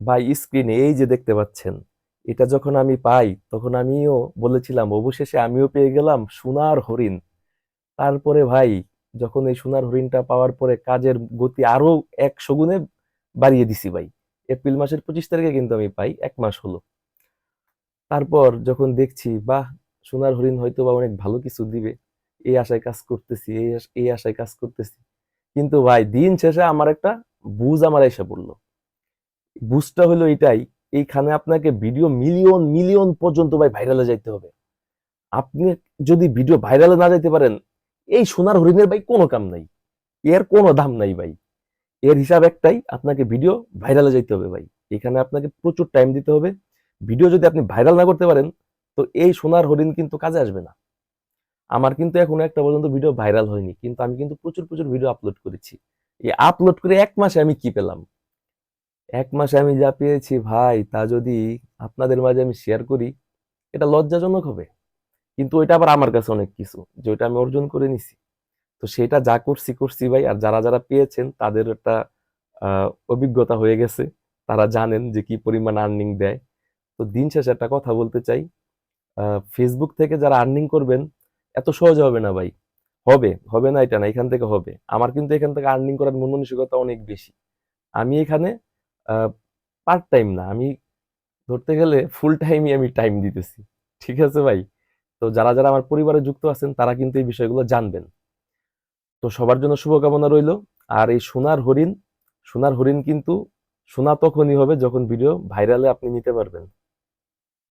ভাই স্ক্রিনে এই যে দেখতে পাচ্ছেন, এটা যখন আমি পাই, তখন আমিও বলেছিলাম, অবশেষে আমিও পেয়ে গেলাম সোনার হরিণ। তারপরে ভাই, যখন এই সোনার হরিণটা পাওয়ার পরে কাজের গতি আরও একশো গুণে বাড়িয়ে দিছি ভাই। এপ্রিল মাসের পঁচিশ তারিখে কিন্তু আমি পাই, এক মাস হলো। তারপর যখন দেখছি, বাহ, সোনার হরিণ হয়তো বা অনেক ভালো কিছু দিবে। এই আশায় কাজ করতেছি এই আশায় কাজ করতেছি। কিন্তু ভাই, দিন শেষে আমার একটা বুঝ আমার এসে পড়ল। বুঝটা হলো এটাই, এইখানে আপনাকে ভিডিও মিলিয়ন মিলিয়ন পর্যন্ত ভাই ভাইরালে যাইতে হবে। আপনি যদি ভিডিও ভাইরালে না যাইতে পারেন, এই সোনার হরিণের ভাই কোনো কাম নাই। এর কোনো দাম নাই ভাই। এর হিসাব একটাই, আপনাকে ভিডিও ভাইরালে যাইতে হবে ভাই। এখানে আপনাকে প্রচুর টাইম দিতে হবে। ভিডিও যদি আপনি ভাইরাল না করতে পারেন, তো এই সোনার হরিণ কিন্তু কাজে আসবে না। আমার কিন্তু এখনও একটা পর্যন্ত ভিডিও ভাইরাল হয়নি, কিন্তু আমি কিন্তু প্রচুর প্রচুর ভিডিও আপলোড করেছি। এই আপলোড করে এক মাসে আমি কি পেলাম? এক মাসে আমি যা পেয়েছি ভাই, তা যদি আপনাদের মাঝে আমি শেয়ার করি, এটা লজ্জাজনক হবে। কিন্তু ওইটা আবার আমার কাছে অনেক কিছু, যে ওইটা আমি অর্জন করে নিছি। তো সেটা যা করছি করছি ভাই, আর যারা যারা পেয়েছেন, তাদের একটা অভিজ্ঞতা হয়ে গেছে। তারা জানেন যে কি পরিমাণ আর্নিং দেয়। তো দিন শেষে একটা কথা বলতে চাই ফেসবুক থেকে যারা আর্নিং করবেন, এত সহজে হবে না ভাই। হবে হবে না এটা না, এখান থেকে হবে। আমার কিন্তু এখান থেকে আর্নিং করার মন অনেক বেশি। আমি এখানে পার্ট টাইম না। আমি ধরতে গেলে ফুল টাইমই আমি টাইম দিতেছি। ঠিক আছে ভাই? তো যারা যারা আমার পরিবারে যুক্ত আছেন, তারা কিন্তু এই বিষয়গুলো জানবেন। তো সবার জন্য শুভকামনা রইল। আর এই সোনার হরিণ সোনার হরিণ কিন্তু সোনা তখনই হবে যখন ভিডিও ভাইরালে আপনি নিতে পারবেন।